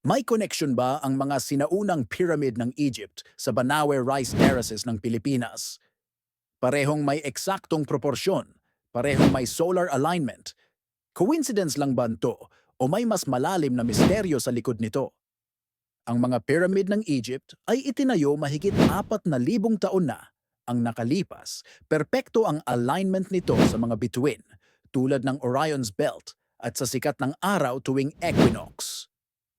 May connection ba ang mga sinaunang pyramid ng Egypt sa Banawe Rice Terraces ng Pilipinas? Parehong may eksaktong proporsyon, parehong may solar alignment. Coincidence lang ba ito o may mas malalim na misteryo sa likod nito? Ang mga pyramid ng Egypt ay itinayo mahigit apat na libong taon na ang nakalipas. Perpekto ang alignment nito sa mga bituin, tulad ng Orion's Belt at sa sikat ng araw tuwing equinox.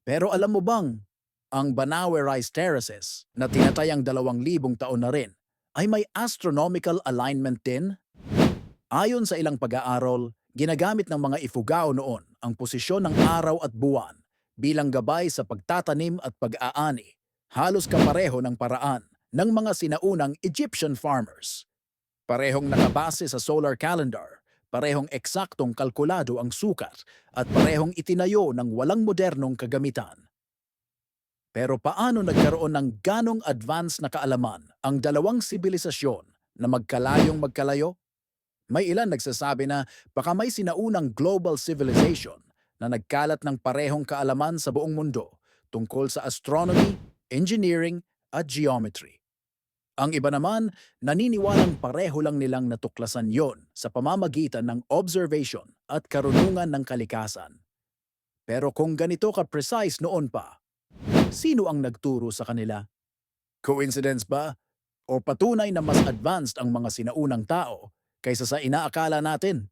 Pero alam mo bang, ang Banawe Rice Terraces na tinatayang dalawang libong taon na rin ay may astronomical alignment din? Ayon sa ilang pag-aaral, ginagamit ng mga ifugao noon ang posisyon ng araw at buwan bilang gabay sa pagtatanim at pag-aani, halos kapareho ng paraan ng mga sinaunang Egyptian farmers. Parehong nakabase sa solar calendar, parehong eksaktong kalkulado ang sukat at parehong itinayo ng walang modernong kagamitan. Pero paano nagkaroon ng ganong advanced na kaalaman ang dalawang sibilisasyon na magkalayong magkalayo? May ilan nagsasabi na baka may sinaunang global civilization na nagkalat ng parehong kaalaman sa buong mundo tungkol sa astronomy, engineering at geometry. Ang iba naman, naniniwalang pareho lang nilang natuklasan yon sa pamamagitan ng observation at karunungan ng kalikasan. Pero kung ganito ka-precise noon pa, sino ang nagturo sa kanila? Coincidence ba? O patunay na mas advanced ang mga sinaunang tao kaysa sa inaakala natin?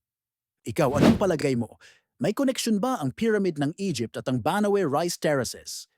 Ikaw, anong palagay mo? May connection ba ang pyramid ng Egypt at ang Banawe Rice Terraces